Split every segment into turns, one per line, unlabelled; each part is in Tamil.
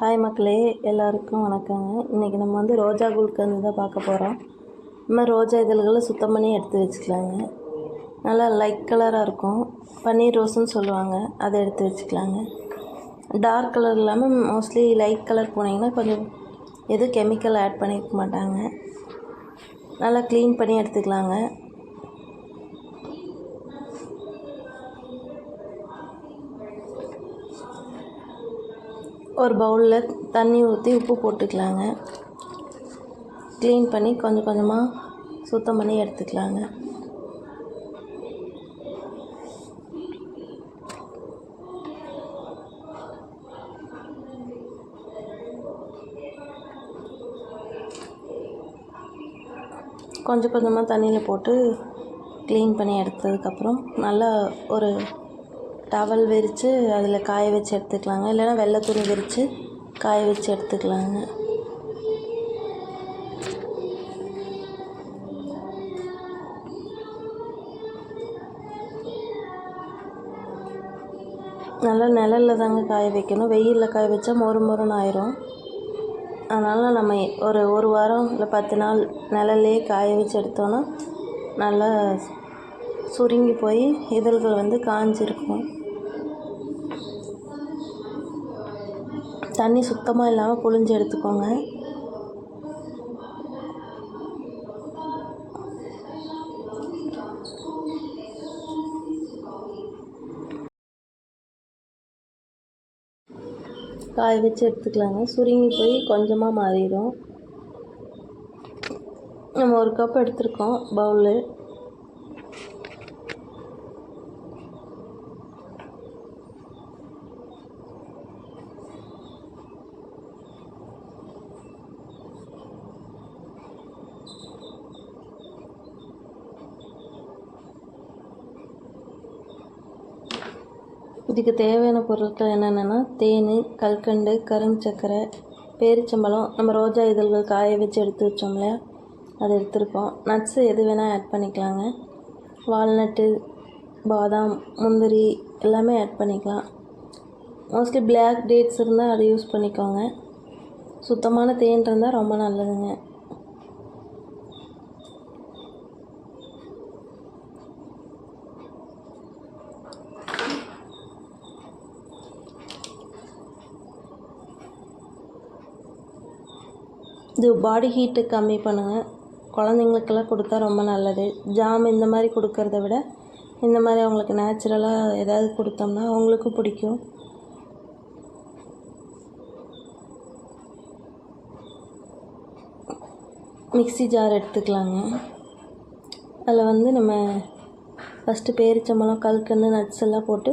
ஹாய் மக்களே எல்லாருக்கும் வணக்கங்க. இன்றைக்கி நம்ம வந்து ரோஜா குல்கந்து தான் பார்க்க போகிறோம் இந்த மாதிரி ரோஜா இதழ்களை சுத்தம் பண்ணி எடுத்து வச்சுக்கலாங்க. நல்லா லைட் கலராக இருக்கும். பன்னீர் ரோஸுன்னு சொல்லுவாங்க. அதை எடுத்து வச்சுக்கலாங்க. டார்க் கலர் இல்லாமல் மோஸ்ட்லி லைட் கலர் போனீங்கன்னா கொஞ்சம் எதுவும் கெமிக்கல் ஆட் பண்ணிக்க மாட்டாங்க. நல்லா க்ளீன் பண்ணி எடுத்துக்கலாங்க. ஒரு பவுலில் தண்ணி ஊற்றி உப்பு போட்டுக்கலாங்க. க்ளீன் பண்ணி கொஞ்சம் கொஞ்சமாக சுத்தம் பண்ணி எடுத்துக்கலாங்க. கொஞ்சம் கொஞ்சமாக தண்ணியில் போட்டு க்ளீன் பண்ணி எடுத்ததுக்கப்புறம் நல்லா ஒரு டவல் விரித்து அதில் காய வச்சு எடுத்துக்கலாங்க. இல்லைன்னா வெள்ளை துணி விரித்து காய வச்சு எடுத்துக்கலாங்க. நல்லா நிழலில் தாங்க காய வைக்கணும். வெயிலில் காய வச்சா மொறு மொறுன்னு ஆயிரும். அதனால் நம்ம ஒரு ஒரு வாரம் இல்லை பத்து நாள் நிழல்லையே காய வச்சு எடுத்தோன்னா நல்லா சுருங்கி போய் இதழ்கள் வந்து காஞ்சிருக்கும். தண்ணி சுத்தமாக இல்லாமல் புழிஞ்சு எடுத்துக்கோங்க. காய வச்சு எடுத்துக்கலாங்க. சுருங்கி போய் கொஞ்சமாக மாறிடும். நம்ம ஒரு கப் எடுத்திருக்கோம் பவுலு இதுக்கு தேவையான பொருட்கள் என்னென்னா தேன் கல்கண்டு கரும்பு சர்க்கரை பேரிச்சம்பழம் நம்ம ரோஜா இதழ்கள் காய வச்சு எடுத்து வச்சோம் இல்லையா? அதை எடுத்துருக்கோம். நட்ஸு எது வேணால் ஆட் பண்ணிக்கலாங்க. வால்நட்டு பாதாம் முந்திரி எல்லாமே ஆட் பண்ணிக்கலாம். மோஸ்ட்லி பிளாக் டேட்ஸ் இருந்தால் அதை யூஸ் பண்ணிக்கோங்க. சுத்தமான தேன் இருந்தால் ரொம்ப நல்லதுங்க. இது பாடி ஹீட்டு கம்மி பண்ணுங்கள் குழந்தைங்களுக்கெல்லாம் கொடுத்தா ரொம்ப நல்லது. ஜாம் இந்த மாதிரி கொடுக்கறத விட இந்த மாதிரி அவங்களுக்கு நேச்சுரலாக ஏதாவது கொடுத்தோம்னா அவங்களுக்கும் பிடிக்கும். மிக்சி ஜார் எடுத்துக்கலாங்க. அதில் வந்து நம்ம ஃபஸ்ட்டு பேரிச்சம்பழம் கல்கண்டு நட்ஸ் எல்லாம் போட்டு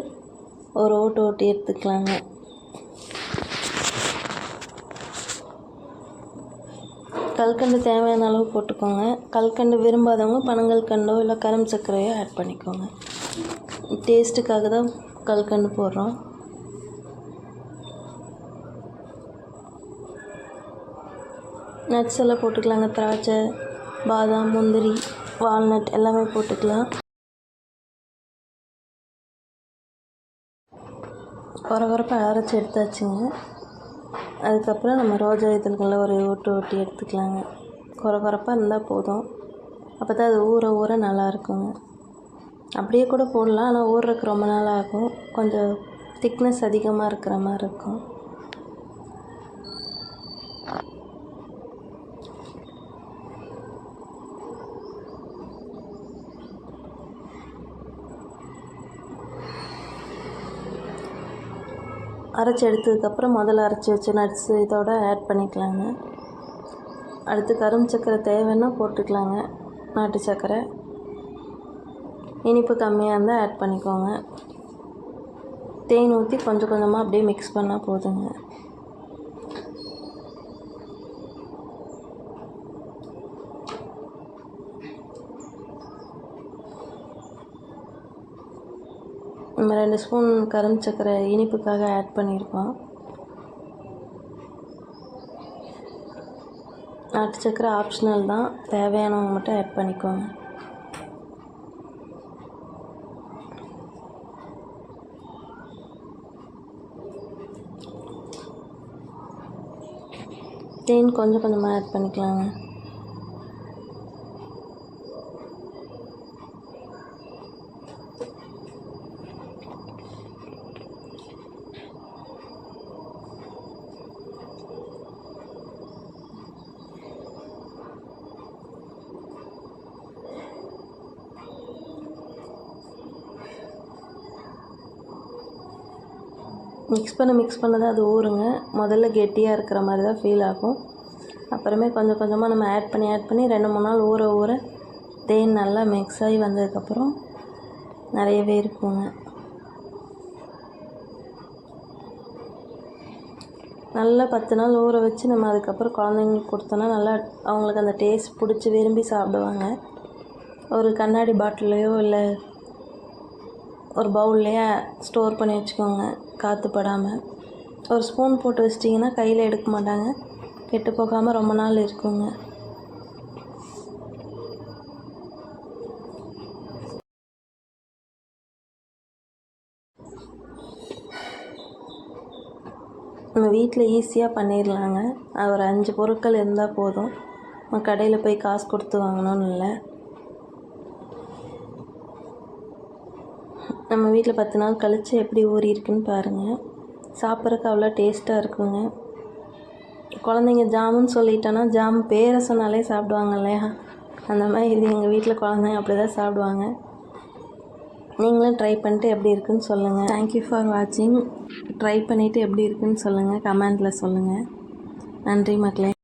ஒரு ஓட்டு ஓட்டி எடுத்துக்கலாங்க. கல்கண்டு தேவையான அளவு போட்டுக்கோங்க. கல்கண்டு விரும்பாதவங்க பனங்கல்கண்டோ இல்லை கரும்பு சர்க்கரையோ ஆட் பண்ணிக்கோங்க. டேஸ்ட்டுக்காக தான் கல்கண்டு போடுறோம். நட்ஸ் எல்லாம் போட்டுக்கலாங்க. திராட்சை பாதாம் முந்திரி வால்நட் எல்லாமே போட்டுக்கலாம். குறை குறைப்பாக அரைச்சி எடுத்தாச்சுங்க. அதுக்கப்புறம் நம்ம ரோஜா இதழ்களை ஒரு ஓட்டு ஓட்டி எடுத்துக்கலாங்க. குறை குறைப்பாக இருந்தால் போதும். அப்போ தான் அது ஊற ஊற நல்லா இருக்குங்க. அப்படியே கூட போடலாம் ஆனால் ஊறுறக்கு ரொம்ப நாள் ஆகும். கொஞ்சம் திக்னஸ் அதிகமாக இருக்கிற மாதிரி இருக்கும். அரைச்சி எடுத்ததுக்கப்புறம் முதல்ல அரைச்சி வச்ச நட்ஸு இதோட ஆட் பண்ணிக்கலாங்க. அடுத்து கரும்பு சர்க்கரை தேவைன்னா போட்டுக்கலாங்க நாட்டு சர்க்கரை இனிப்பு கம்மியாக இருந்தால் ஆட் பண்ணிக்கோங்க. தேன் ஊற்றி கொஞ்சம் கொஞ்சமாக அப்படியே மிக்ஸ் பண்ணால் போதுங்க. நம்ம ரெண்டு ஸ்பூன் கரும்பு சர்க்கரை இனிப்புக்காக ஆட் பண்ணியிருக்கோம். நாட்டு சர்க்கரை ஆப்ஷனல் தான். தேவையானவங்க மட்டும் ஆட் பண்ணிக்கோங்க. தேன் கொஞ்சம் கொஞ்சமாக ஆட் பண்ணிக்கலாங்க. மிக்ஸ் பண்ண மிக்ஸ் பண்ண தான் அது ஊறுங்க. முதல்ல கெட்டியாக இருக்கிற மாதிரி தான் ஃபீல் ஆகும். அப்புறமே கொஞ்சம் கொஞ்சமாக நம்ம ஆட் பண்ணி ஆட் பண்ணி ரெண்டு மூணு நாள் ஊற ஊற தேன் நல்லா மிக்ஸ் ஆகி வந்ததுக்கப்புறம் நிறையவே இருக்குங்க நல்லா பத்து நாள் ஊற வச்சு நம்ம அதுக்கப்புறம் குழந்தைங்களுக்கு கொடுத்தோன்னா நல்லா அவங்களுக்கு அந்த டேஸ்ட் பிடிச்சி விரும்பி சாப்பிடுவாங்க. ஒரு கண்ணாடி பாட்டில்லையோ இல்லை ஒரு பவுல்லையே ஸ்டோர் பண்ணி வச்சுக்கோங்க காற்று படாமல் ஒரு ஸ்பூன் போட்டு வச்சிட்டிங்கன்னா கையில் எடுக்க மாட்டாங்க. கெட்டு போகாமல் ரொம்ப நாள் இருக்குங்க. நம்ம வீட்டில் ஈஸியாக பண்ணிடலாங்க அது ஒரு அஞ்சு பொருட்கள் இருந்தால் போதும். நம்ம கடையில் போய் காசு கொடுத்து வாங்கணும்னு இல்லை. நம்ம வீட்டில் பத்து நாள் கழித்து எப்படி ஊறி இருக்குன்னு பாருங்கள் சாப்பிட்றதுக்கு அவ்வளோ டேஸ்ட்டாக இருக்குங்க. குழந்தைங்க ஜாமுன்னு சொல்லிட்டோன்னா ஜாம் பேரை சொன்னாலே சாப்பிடுவாங்க இல்லையா? அந்த மாதிரி இது எங்கள் வீட்டில் குழந்தைங்க அப்படி தான் சாப்பிடுவாங்க. நீங்களும் ட்ரை பண்ணிட்டு எப்படி இருக்குன்னு சொல்லுங்கள் தேங்க்யூ ஃபார் வாட்சிங் ட்ரை பண்ணிவிட்டு எப்படி இருக்குன்னு சொல்லுங்கள் கமெண்டில் சொல்லுங்கள் நன்றி மக்களே.